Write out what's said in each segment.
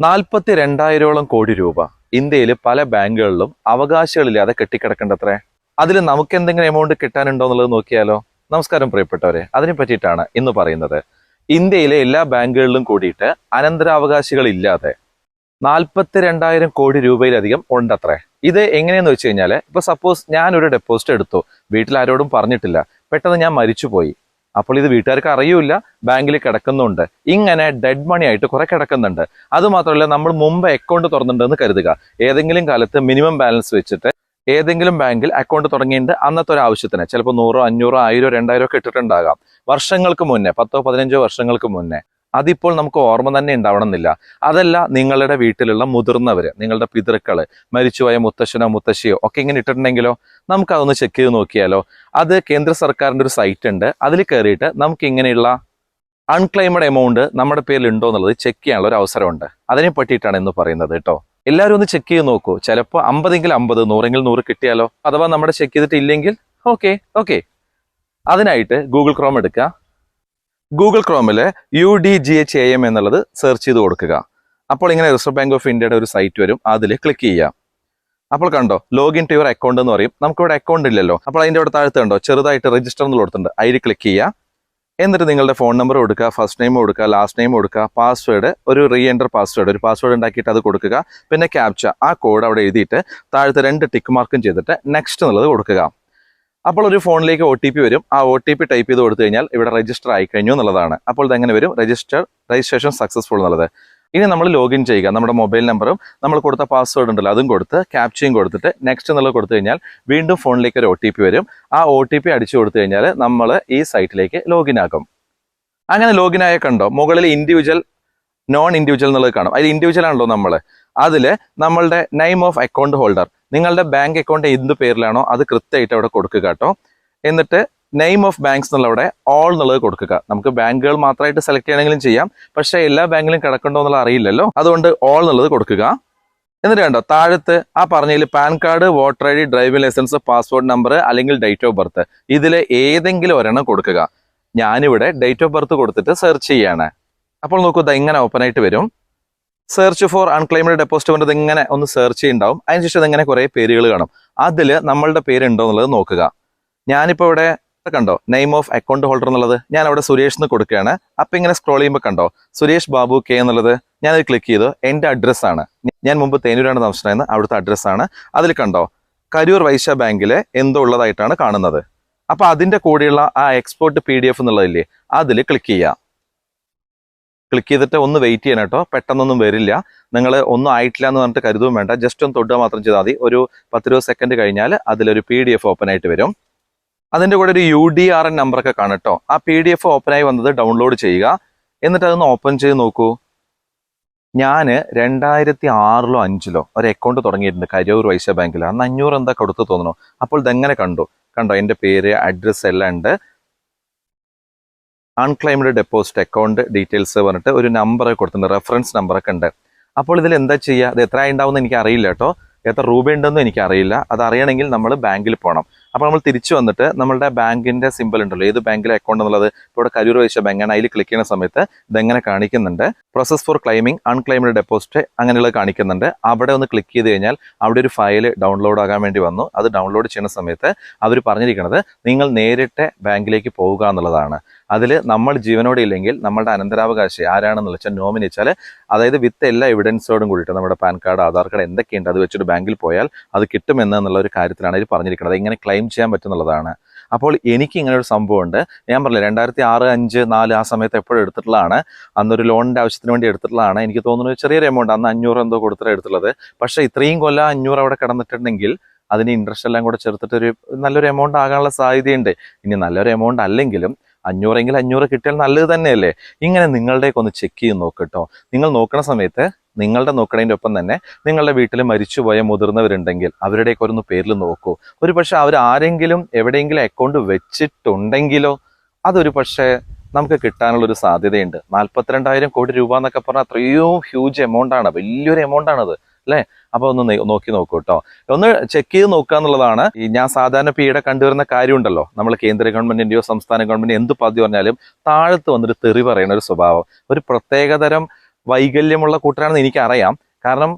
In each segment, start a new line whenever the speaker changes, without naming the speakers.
നാൽപ്പത്തി രണ്ടായിരോളം കോടി രൂപ ഇന്ത്യയിൽ പല ബാങ്കുകളിലും അവകാശങ്ങളില്ലാതെ കെട്ടിക്കിടക്കേണ്ടത്രേ? അതിൽ നമുക്ക് എന്തെങ്കിലും എമൗണ്ട് കിട്ടാനുണ്ടോ എന്നുള്ളത് നോക്കിയാലോ? നമസ്കാരം പ്രിയപ്പെട്ടവരെ അതിനെ പറ്റിയിട്ടാണ് ഇന്ന് പറയുന്നത്. ഇന്ത്യയിലെ എല്ലാ ബാങ്കുകളിലും കൂടിയിട്ട് അനന്തരാവകാശികളില്ലാതെ നാൽപ്പത്തി രണ്ടായിരം കോടി രൂപയിലധികം ഉണ്ടത്രേ? ഇത് എങ്ങനെയെന്ന് വെച്ച് കഴിഞ്ഞാൽ ഇപ്പൊ സപ്പോസ് ഞാൻ ഒരു ഡെപ്പോസിറ്റ് എടുത്തു. വീട്ടിൽ ആരോടും പറഞ്ഞിട്ടില്ല. പെട്ടെന്ന് ഞാൻ മരിച്ചുപോയി. അപ്പോൾ ഇത് വീട്ടുകാർക്ക് അറിയൂല ബാങ്കിൽ കിടക്കുന്നുണ്ട്. ഇങ്ങനെ ഡെഡ് മണി ആയിട്ട് കുറെ കിടക്കുന്നുണ്ട്. അത് മാത്രമല്ല നമ്മൾ മുമ്പ് അക്കൗണ്ട് തുറന്നിട്ടുണ്ടെന്ന് കരുതുക. ഏതെങ്കിലും കാലത്ത് മിനിമം ബാലൻസ് വെച്ചിട്ട് ഏതെങ്കിലും ബാങ്കിൽ അക്കൗണ്ട് തുടങ്ങിയിട്ട് അന്നത്തെ ഒരു ആവശ്യത്തിന് ചിലപ്പോൾ നൂറോ അഞ്ഞൂറോ ആയിരോ രണ്ടായിരോ ഒക്കെ ഇട്ടിട്ടുണ്ടാകാം. വർഷങ്ങൾക്ക് മുന്നേ പത്തോ പതിനഞ്ചോ വർഷങ്ങൾക്ക് മുന്നേ. അതിപ്പോൾ നമുക്ക് ഓർമ്മ തന്നെ ഉണ്ടാവണമെന്നില്ല. അതല്ല നിങ്ങളുടെ വീട്ടിലുള്ള മുതിർന്നവർ നിങ്ങളുടെ പിതൃക്കൾ മരിച്ചുപോയ മുത്തശ്ശനോ മുത്തശ്ശിയോ ഒക്കെ ഇങ്ങനെ ഇട്ടിട്ടുണ്ടെങ്കിലോ നമുക്കതൊന്ന് ചെക്ക് ചെയ്ത് നോക്കിയാലോ? അത് കേന്ദ്ര സർക്കാരിന്റെ ഒരു സൈറ്റ് ഉണ്ട്. അതിൽ കയറിയിട്ട് നമുക്ക് ഇങ്ങനെയുള്ള അൺക്ലെയിമഡ് എമൗണ്ട് നമ്മുടെ പേരിൽ ഉണ്ടോ എന്നുള്ളത് ചെക്ക് ചെയ്യാനുള്ള ഒരു അവസരമുണ്ട്. അതിനെ പറ്റിയിട്ടാണ് ഇന്ന് പറയുന്നത് കേട്ടോ. എല്ലാവരും ഒന്ന് ചെക്ക് ചെയ്ത് നോക്കൂ. ചിലപ്പോൾ അമ്പതെങ്കിൽ അമ്പത് നൂറെങ്കിൽ നൂറ് കിട്ടിയാലോ? അഥവാ നമ്മുടെ ചെക്ക് ചെയ്തിട്ടില്ലെങ്കിൽ ഓക്കെ ഓക്കെ അതിനായിട്ട് ഗൂഗിൾ ക്രോം എടുക്കുക. Google ക്രോമിൽ U D G H A M എന്നുള്ളത് സെർച്ച് ചെയ്ത് കൊടുക്കുക. അപ്പോൾ ഇങ്ങനെ റിസർവ് ബാങ്ക് ഓഫ് ഇന്ത്യയുടെ ഒരു സൈറ്റ് വരും. അതിൽ ക്ലിക്ക് ചെയ്യാം അപ്പോൾ കണ്ടോ ലോഗിൻ ടു യുവർ അക്കൗണ്ട് എന്ന് പറയും. നമുക്കിവിടെ അക്കൗണ്ട് ഇല്ലല്ലോ. അപ്പോൾ അതിന്റെ അവിടെ താഴത്ത് കണ്ടോ ചെറുതായിട്ട് രജിസ്റ്റർ എന്ന് കൊടുത്തിട്ടുണ്ട്. അതിൽ ക്ലിക്ക് ചെയ്യുക. എന്നിട്ട് നിങ്ങളുടെ ഫോൺ നമ്പർ കൊടുക്കുക ഫസ്റ്റ് നെയിം കൊടുക്കുക ലാസ്റ്റ് നെയിം കൊടുക്കുക പാസ്വേഡ് ഒരു റീ എന്റർ പാസ്വേഡ് ഒരു പാസ്വേഡ് ഉണ്ടാക്കിയിട്ട് അത് കൊടുക്കുക. പിന്നെ ക്യാപ്ച ആ കോഡ് അവിടെ എഴുതിയിട്ട് താഴത്തെ രണ്ട് ടിക്ക് മാർക്കും ചെയ്തിട്ട് നെക്സ്റ്റ് എന്നുള്ളത് കൊടുക്കുക. അപ്പോൾ ഒരു ഫോണിലേക്ക് ഒ ടി പി വരും. ആ ഒ ടി പി ടൈപ്പ് ചെയ്ത് കൊടുത്തു കഴിഞ്ഞാൽ ഇവിടെ രജിസ്റ്റർ ആയി കഴിഞ്ഞു എന്നുള്ളതാണ്. അപ്പോൾ ഇതെങ്ങനെ വരും? രജിസ്റ്റർ രജിസ്ട്രേഷൻ സക്സസ്ഫുൾ എന്നുള്ളത്. ഇനി നമ്മൾ ലോഗിൻ ചെയ്യുക. നമ്മുടെ മൊബൈൽ നമ്പറും നമ്മൾ കൊടുത്ത പാസ്വേഡ് ഉണ്ടല്ലോ അതും കൊടുത്ത് ക്യാപ്ചയും കൊടുത്തിട്ട് നെക്സ്റ്റ് എന്നുള്ളത് കൊടുത്തു കഴിഞ്ഞാൽ വീണ്ടും ഫോണിലേക്ക് ഒരു ഒ ടി പി വരും. ആ ഒ ടി പി അടിച്ചു കൊടുത്തു കഴിഞ്ഞാൽ നമ്മൾ ഈ സൈറ്റിലേക്ക് ലോഗിൻ ആക്കും. അങ്ങനെ ലോഗിൻ ആയ കണ്ടോ? മുകളിൽ ഇൻഡിവിജ്വൽ നോൺ ഇൻഡിവിജ്വൽ എന്നുള്ളത് കാണും. അതിൽ ഇൻഡിവിജ്വൽ ആണല്ലോ നമ്മൾ അതിൽ നമ്മളുടെ നെയിം ഓഫ് അക്കൗണ്ട് ഹോൾഡർ നിങ്ങളുടെ ബാങ്ക് അക്കൗണ്ട് എന്ത് പേരിലാണോ അത് കൃത്യമായിട്ട് അവിടെ കൊടുക്കുക കേട്ടോ. എന്നിട്ട് നെയിം ഓഫ് ബാങ്ക്സ് എന്നുള്ളവിടെ ഓൾ എന്നുള്ളത് കൊടുക്കുക. നമുക്ക് ബാങ്കുകൾ മാത്രമായിട്ട് സെലക്ട് ചെയ്യണമെങ്കിലും ചെയ്യാം. പക്ഷേ എല്ലാ ബാങ്കിലും കിടക്കണ്ടോ എന്നുള്ളത് അറിയില്ലല്ലോ. അതുകൊണ്ട് ഓൾ എന്നുള്ളത് കൊടുക്കുക. എന്നിട്ട് കണ്ടോ താഴത്ത് ആ പറഞ്ഞതിൽ PAN card voter I D driving licence passport number അല്ലെങ്കിൽ ഡേറ്റ് ഓഫ് ബർത്ത് ഇതിൽ ഏതെങ്കിലും ഒരെണ്ണം കൊടുക്കുക. ഞാനിവിടെ ഡേറ്റ് ഓഫ് ബർത്ത് കൊടുത്തിട്ട് സെർച്ച് ചെയ്യാണ്. അപ്പോൾ നോക്കൂ ഇത് ഇങ്ങനെ ഓപ്പൺ ആയിട്ട് വരും. സെർച്ച് ഫോർ അൺക്ലെയിംഡ് ഡെപ്പോസിറ്റ് വന്നത് ഇങ്ങനെ ഒന്ന് സെർച്ച് ചെയ്യുന്നുണ്ടാവും അതിനുശേഷം ഇങ്ങനെ കുറേ പേരുകൾ കാണും. അതിൽ നമ്മളുടെ പേരുണ്ടോ എന്നുള്ളത് നോക്കുക. ഞാനിപ്പോൾ ഇവിടെ കണ്ടോ നെയിം ഓഫ് അക്കൗണ്ട് ഹോൾഡർ എന്നുള്ളത്. ഞാൻ അവിടെ സുരേഷ് എന്ന് കൊടുക്കുകയാണ്. അപ്പം ഇങ്ങനെ സ്ക്രോൾ ചെയ്യുമ്പോൾ കണ്ടോ സുരേഷ് ബാബു കെ എന്നുള്ളത്. ഞാനത് ക്ലിക്ക് ചെയ്തു. എന്റെ അഡ്രസ്സാണ് ഞാൻ മുമ്പ് തേനൂരാണ് താമസിച്ചിരുന്നത്. അവിടുത്തെ അഡ്രസ്സാണ് അതിൽ കണ്ടോ കരൂർ വൈശ്യ ബാങ്കിൽ എന്തോ ഉള്ളതായിട്ടാണ് കാണുന്നത്. അപ്പോൾ അതിന്റെ കൂടെയുള്ള ആ എക്സ്പോർട്ട് പി ഡി എഫ് എന്നുള്ളതില്ലേ അതിൽ ക്ലിക്ക് ചെയ്യുക ക്ലിക്ക് ചെയ്തിട്ട് ഒന്ന് വെയിറ്റ് ചെയ്യണം കേട്ടോ. പെട്ടെന്നൊന്നും വരില്ല. നിങ്ങൾ ഒന്നും ആയിട്ടില്ല എന്ന് പറഞ്ഞിട്ട് കരുതും വേണ്ട. ജസ്റ്റ് ഒന്ന് തൊടുക മാത്രം ചെയ്താൽ മതി. ഒരു പത്തിരുപത് സെക്കൻഡ് കഴിഞ്ഞാൽ അതിലൊരു പി ഡി എഫ് ഓപ്പൺ ആയിട്ട് വരും. അതിന്റെ കൂടെ ഒരു യു ഡി ആർ എൻ നമ്പറൊക്കെ കാണും കേട്ടോ. ആ പി ഡി എഫ് ഓപ്പൺ ആയി വന്നത് ഡൗൺലോഡ് ചെയ്യുക. എന്നിട്ട് അതൊന്ന് ഓപ്പൺ ചെയ്ത് നോക്കൂ. ഞാൻ രണ്ടായിരത്തി ആറിലോ അഞ്ചിലോ ഒരു അക്കൗണ്ട് തുടങ്ങിയിട്ടുണ്ട് കരൂർ വൈശ്യ ബാങ്കിൽ അന്ന് അഞ്ഞൂറ് എന്താ കൊടുത്തു തോന്നുന്നു. അപ്പോൾ ഇതെങ്ങനെ കണ്ടു? കണ്ടോ? എന്റെ പേര് അഡ്രസ്സ് എല്ലാം ഉണ്ട്. അൺക്ലൈംഡ് ഡെപ്പോസിറ്റ് അക്കൗണ്ട് ഡീറ്റെയിൽസ് പറഞ്ഞിട്ട് ഒരു നമ്പർ കൊടുത്തിട്ടുണ്ട് റെഫറൻസ് നമ്പറൊക്കെ ഉണ്ട്. അപ്പോൾ ഇതിൽ എന്താ ചെയ്യുക? അത് എത്ര ഉണ്ടാവും എനിക്ക് അറിയില്ല കേട്ടോ എത്ര രൂപ ഉണ്ടെന്നും എനിക്ക് അറിയില്ല അത് അറിയണമെങ്കിൽ നമ്മൾ ബാങ്കിൽ പോകണം അപ്പോൾ നമ്മൾ തിരിച്ചു വന്നിട്ട് നമ്മുടെ ബാങ്കിന്റെ സിമ്പിൾ ഉണ്ടല്ലോ. ഏത് ബാങ്കിലെ അക്കൗണ്ട് എന്നുള്ളത് ഇവിടെ കരൂർ വൈശ്യ ബാങ്കാണ് അതിൽ ക്ലിക്ക് ചെയ്യുന്ന സമയത്ത് ഇതെങ്ങനെ കാണിക്കുന്നുണ്ട്. Process for claiming unclaimed deposit അങ്ങനെയുള്ളത് കാണിക്കുന്നുണ്ട്. അവിടെ ഒന്ന് ക്ലിക്ക് ചെയ്ത് കഴിഞ്ഞാൽ അവിടെ ഒരു ഫയൽ ഡൗൺലോഡ് ആകാൻ വേണ്ടി വന്നു. അത് ഡൗൺലോഡ് ചെയ്യുന്ന സമയത്ത് അവർ പറഞ്ഞിരിക്കുന്നത് നിങ്ങൾ നേരിട്ട് ബാങ്കിലേക്ക് പോവുക എന്നുള്ളതാണ്. അതിൽ നമ്മൾ ജീവനോടെ ഇല്ലെങ്കിൽ നമ്മളുടെ അനന്തരാവകാശി ആരാണെന്ന് വെച്ചാൽ നോമിനി വെച്ചാൽ അതായത് വിത്ത് എല്ലാ എവിഡൻസോടും കൂടിയിട്ട് നമ്മുടെ പാൻ കാർഡ് ആധാർ കാർഡ് എന്തൊക്കെയുണ്ട് അത് വെച്ചിട്ട് ബാങ്കിൽ പോയാൽ അത് കിട്ടുമെന്നുള്ള ഒരു കാര്യത്തിലാണ് ഇത് പറഞ്ഞിരിക്കുന്നത്. എങ്ങനെ ക്ലെയിം ചെയ്യാൻ പറ്റുന്നുള്ളതാണ്. അപ്പോൾ എനിക്ക് ഇങ്ങനെ ഒരു സംഭവമുണ്ട്. ഞാൻ പറഞ്ഞില്ല രണ്ടായിരത്തി ആറ് അഞ്ച് നാല് ആ സമയത്ത് എപ്പോഴും എടുത്തിട്ടുള്ളതാണ്. അന്നൊരു ലോണിന്റെ ആവശ്യത്തിന് വേണ്ടി എടുത്തിട്ടുള്ളതാണ്. എനിക്ക് തോന്നുന്നു ചെറിയൊരു എമൗണ്ട് അന്ന് അഞ്ഞൂറ് എന്തോ കൊടുത്തിട്ട് എടുത്തുള്ളത് പക്ഷേ ഇത്രയും കൊല്ലം അഞ്ഞൂറ് അവിടെ കിടന്നിട്ടുണ്ടെങ്കിൽ അതിന് ഇൻട്രസ്റ്റ് എല്ലാം കൂടെ ചേർത്തിട്ട് ഒരു നല്ലൊരു എമൗണ്ട് ആകാനുള്ള സാധ്യതയുണ്ട്. ഇനി നല്ലൊരു എമൗണ്ട് അല്ലെങ്കിലും അഞ്ഞൂറെങ്കിൽ അഞ്ഞൂറ് കിട്ടിയാൽ നല്ലത് തന്നെയല്ലേ? ഇങ്ങനെ നിങ്ങളുടെയൊക്കെ ഒന്ന് ചെക്ക് ചെയ്ത് നോക്കട്ടോ നിങ്ങൾ നോക്കുന്ന സമയത്ത് നിങ്ങളുടെ നോക്കണതിന്റെ ഒപ്പം തന്നെ നിങ്ങളുടെ വീട്ടിൽ മരിച്ചുപോയ മുതിർന്നവരുണ്ടെങ്കിൽ അവരുടെയൊക്കെ ഒന്ന് പേരിൽ നോക്കൂ. ഒരു പക്ഷെ അവർ ആരെങ്കിലും എവിടെയെങ്കിലും അക്കൗണ്ട് വെച്ചിട്ടുണ്ടെങ്കിലോ അതൊരു പക്ഷേ നമുക്ക് കിട്ടാനുള്ള ഒരു സാധ്യതയുണ്ട്. നാൽപ്പത്തിരണ്ടായിരം കോടി രൂപ എന്നൊക്കെ പറഞ്ഞാൽ അത്രയോ ഹ്യൂജ് എമൗണ്ട് ആണ്. വലിയൊരു എമൗണ്ട് ആണത്. അല്ലേ? അപ്പൊ ഒന്ന് നോക്കി നോക്കൂ കേട്ടോ ഒന്ന് ചെക്ക് ചെയ്ത് നോക്കുക എന്നുള്ളതാണ്. ഈ ഞാൻ സാധാരണ പീടെ കണ്ടുവരുന്ന കാര്യമുണ്ടല്ലോ. നമ്മൾ കേന്ദ്ര ഗവൺമെന്റിന്റെയോ സംസ്ഥാന ഗവൺമെന്റ് എന്ത് പദ്ധതി പറഞ്ഞാലും താഴത്ത് വന്നൊരു തെറി പറയുന്ന ഒരു സ്വഭാവം. ഒരു പ്രത്യേകതരം വൈകല്യമുള്ള കൂട്ടരാണെന്ന് എനിക്കറിയാം. കാരണം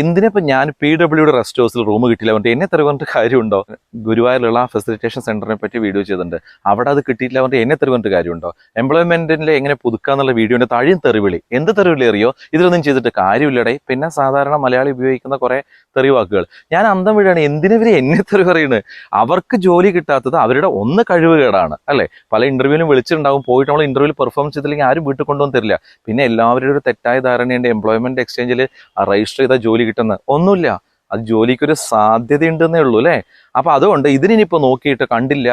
എന്തിനിപ്പോൾ ഞാൻ പി ഡബ്ല്യുടെ റെസ്റ്റ് ഹൗസിൽ റൂം കിട്ടിയില്ല. പറഞ്ഞിട്ട് എന്നെ തെറി കാര്യമുണ്ടോ? ഗുരുവായൂരിലുള്ള ഫെസിലിറ്റേഷൻ സെന്ററിനെ പറ്റി വീഡിയോ ചെയ്തിട്ടുണ്ട്. അവിടെ അത് കിട്ടിയിട്ടില്ല പറഞ്ഞിട്ട് എന്നെ തെറി കാര്യമുണ്ടോ? എംപ്ലോയ്മെന്റിൽ എങ്ങനെ പുതുക്കാന്നുള്ള വീഡിയോന്റെ താഴെയും തെറിവിളി. എന്ത് തെറിവിളി അറിയോ? ഇതിലൊന്നും ചെയ്തിട്ട് കാര്യമില്ലടേ. പിന്നെ സാധാരണ മലയാളി ഉപയോഗിക്കുന്ന കുറെ തെറി വാക്കുകൾ. ഞാൻ അന്തം വീഴാണ് എന്തിനവര് എന്നെ തെറി പറയുന്നത് അവർക്ക് ജോലി കിട്ടാത്തത് അവരുടെ ഒന്ന് കഴിവുകേടാണ് അല്ലെ? പല ഇന്റർവ്യൂവിലും വിളിച്ചിട്ടുണ്ടാവും പോയിട്ട് നമ്മൾ ഇന്റർവ്യൂവിൽ പെർഫോം ചെയ്തില്ലെങ്കിൽ ആരും വീട്ടിൽ കൊണ്ടുവന്ന് തരില്ല. പിന്നെ എല്ലാവരുടെ ഒരു തെറ്റായ ധാരണയുണ്ട് എംപ്ലോയ്മെന്റ് എക്സ്ചേഞ്ചിൽ രജിസ്റ്റർ ചെയ്താൽ ജോലി കിട്ടുന്ന ഒന്നുമില്ല അത് ജോലിക്കൊരു സാധ്യതയുണ്ടെന്നേ ഉള്ളൂ അല്ലേ? അപ്പൊ അതുകൊണ്ട് ഇതിനിപ്പോ നോക്കിയിട്ട് കണ്ടില്ല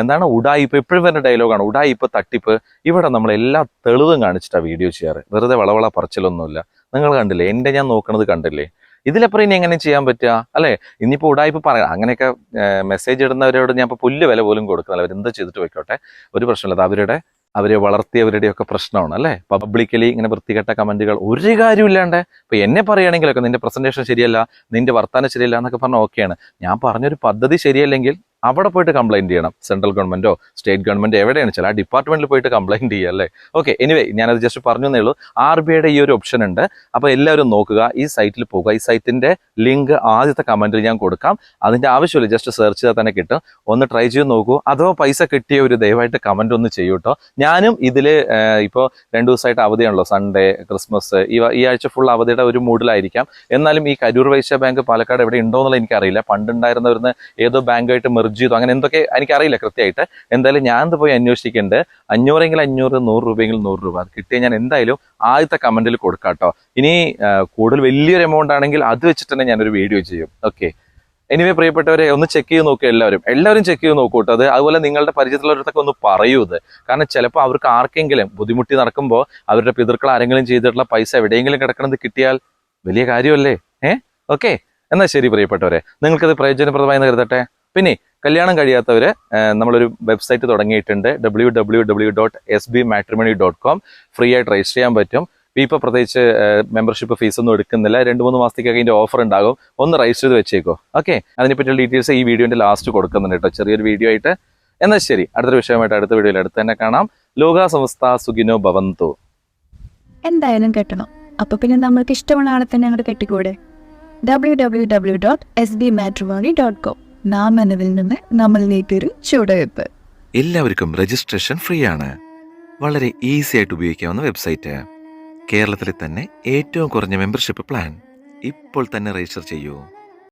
എന്താണ് ഉടായിപ്പ് എപ്പോഴും വരുന്ന ഡയലോഗാണ് ഉടായിപ്പ് തട്ടിപ്പ്. ഇവിടെ നമ്മൾ എല്ലാ തെളിവും കാണിച്ചിട്ടാണ് വീഡിയോ ചെയ്യാറ്. വെറുതെ വളവള പറച്ചിലൊന്നുമില്ല. നിങ്ങൾ കണ്ടില്ലേ? എന്റെ ഞാൻ നോക്കണത് കണ്ടില്ലേ? ഇതിലപ്പുറം ഇനി എങ്ങനെ ചെയ്യാൻ പറ്റുക? അല്ലെ? ഇനിയിപ്പോ ഉടായ്പ പറയാം അങ്ങനെയൊക്കെ മെസ്സേജ് ഇടുന്നവരോട് ഞാൻ ഇപ്പോൾ പുല്ല് വില പോലും കൊടുക്കുന്നില്ല. അവരെന്ത് ചെയ്തിട്ട് വെക്കോട്ടെ ഒരു പ്രശ്നമില്ല. അവരുടെ അവരെ വളർത്തിയവരുടെയൊക്കെ പ്രശ്നമാണ് അല്ലേ? പബ്ലിക്കലി ഇങ്ങനെ വൃത്തികെട്ട കമന്റുകൾ ഒരു കാര്യമില്ലാണ്ട് ഇപ്പൊ എന്നെ പറയുകയാണെങ്കിലൊക്കെ നിന്റെ പ്രസന്റേഷൻ ശരിയല്ല നിന്റെ വർത്താനം ശരിയല്ല എന്നൊക്കെ പറഞ്ഞാൽ ഓക്കെയാണ് ഞാൻ പറഞ്ഞൊരു പദ്ധതി ശരിയല്ലെങ്കിൽ അവിടെ പോയിട്ട് കംപ്ലൈന്റ് ചെയ്യണം. സെൻട്രൽ ഗവൺമെന്റോ സ്റ്റേറ്റ് ഗവൺമെന്റ് എവിടെയാണ് വെച്ചാൽ ആ ഡിപ്പാർട്ട്മെന്റിൽ പോയിട്ട് കംപ്ലൈന്റ് ചെയ്യുക അല്ലേ? ഓക്കെ എനിവേ ഞാനത് ജസ്റ്റ് പറഞ്ഞു എന്നേ ഉള്ളൂ. ആർ ബി ഐയുടെ ഈ ഒരു ഓപ്ഷൻ ഉണ്ട്. അപ്പോൾ എല്ലാവരും നോക്കുക ഈ സൈറ്റിൽ പോകുക ഈ സൈറ്റിന്റെ ലിങ്ക് ആദ്യത്തെ കമന്റിൽ ഞാൻ കൊടുക്കാം. അതിന്റെ ആവശ്യമില്ല ജസ്റ്റ് സെർച്ച് ചെയ്താൽ തന്നെ കിട്ടും. ഒന്ന് ട്രൈ ചെയ്ത് നോക്കൂ. അഥവാ പൈസ കിട്ടിയ ഒരു ദയവായിട്ട് കമന്റ് ഒന്ന് ചെയ്യൂ കേട്ടോ ഞാനും ഇതിൽ ഇപ്പോൾ രണ്ട് ദിവസമായിട്ട് അവധിയാണല്ലോ. സൺഡേ ക്രിസ്മസ് ഈ ഈ ആഴ്ച ഫുൾ അവധിയുടെ ഒരു മൂഡിലായിരിക്കാം. എന്നാലും ഈ കരൂർ വൈശ്യ ബാങ്ക് പാലക്കാട് എവിടെ ഉണ്ടോ എന്നുള്ളത് എനിക്കറിയില്ല. പണ്ടുണ്ടായിരുന്നവരുന്ന് ഏതോ ബാങ്കായിട്ട് മെർജ് ചെയ്തു. അങ്ങനെ എന്തൊക്കെ എനിക്കറിയില്ല കൃത്യമായിട്ട്. എന്തായാലും ഞാൻ പോയി അന്വേഷിക്കേണ്ടത് അഞ്ഞൂറെങ്കിൽ അഞ്ഞൂറ് നൂറ് രൂപയെങ്കിൽ നൂറ് രൂപ. അത് കിട്ടിയ ഞാൻ എന്തായാലും ആദ്യത്തെ കമന്റിൽ കൊടുക്കാം കേട്ടോ. ഇനി കൂടുതൽ വലിയൊരു എമൗണ്ട് ആണെങ്കിൽ അത് വെച്ചിട്ട് തന്നെ ഞാനൊരു വീഡിയോ ചെയ്യും. ഓക്കെ എനിവേ പ്രിയപ്പെട്ടവരെ ഒന്ന് ചെക്ക് ചെയ്ത് നോക്കുക എല്ലാവരും. എല്ലാവരും ചെക്ക് ചെയ്ത് നോക്കൂ അത് അതുപോലെ നിങ്ങളുടെ പരിചയത്തിലുള്ളവരത്തൊക്കെ ഒന്ന് പറയൂ ഇത്. കാരണം ചിലപ്പോൾ അവർക്ക് ആർക്കെങ്കിലും ബുദ്ധിമുട്ടി നടക്കുമ്പോൾ അവരുടെ പിതൃക്കൾ ആരെങ്കിലും ചെയ്തിട്ടുള്ള പൈസ എവിടെയെങ്കിലും കിടക്കണത് കിട്ടിയാൽ വലിയ കാര്യമല്ലേ? ഏ? ഓക്കെ എന്നാൽ ശരി പ്രിയപ്പെട്ടവരെ. നിങ്ങൾക്കത് പ്രയോജനപ്രദമായി കരുതട്ടെ. പിന്നെ കല്യാണം കഴിയാത്തവര് നമ്മളൊരു വെബ്സൈറ്റ് തുടങ്ങിയിട്ടുണ്ട്. W W W dot S B matrimony dot com free ആയിട്ട് രജിസ്റ്റർ ചെയ്യാൻ പറ്റും. ഇപ്പോൾ പ്രത്യേകിച്ച് മെമ്പർഷിപ്പ് ഫീസ് ഒന്നും എടുക്കുന്നില്ല. രണ്ട് മൂന്ന് മാസത്തേക്കൊക്കെ അതിന്റെ ഓഫർ ഉണ്ടാകും. ഒന്ന് രജിസ്റ്റർ ചെയ്ത് വെച്ചേക്കോ. ഓക്കെ അതിനെപ്പറ്റിയുള്ള ഡീറ്റെയിൽസ് ഈ വീഡിയോന്റെ ലാസ്റ്റ് കൊടുക്കുന്നുണ്ട് കേട്ടോ. ചെറിയൊരു വീഡിയോ ആയിട്ട്. എന്നാൽ ശരി. അടുത്തൊരു വിഷയമായിട്ട് അടുത്ത വീഡിയോയിൽ അടുത്ത് തന്നെ കാണാം. ലോക സംസ്ഥ സുഖിനോ ഭവന്തു.
എന്തായാലും കെട്ടണം. അപ്പൊ പിന്നെ നമ്മൾക്ക് ഇഷ്ടമുള്ള ആളെ തന്നെ അങ്ങോട്ട് കെട്ടിക്കൂടെ? W W W dot S B matrimony dot com നാം എന്നതിൽ നിന്ന് നമ്മളിലേക്കൊരു ചുവടുവെപ്പ്
എല്ലാവർക്കും രജിസ്ട്രേഷൻ ഫ്രീ ആണ്. വളരെ ഈസി ആയിട്ട് ഉപയോഗിക്കാവുന്ന വെബ്സൈറ്റ് കേരളത്തിലെ തന്നെ ഏറ്റവും കുറഞ്ഞ മെമ്പർഷിപ്പ് പ്ലാൻ ഇപ്പോൾ തന്നെ രജിസ്റ്റർ ചെയ്യൂ.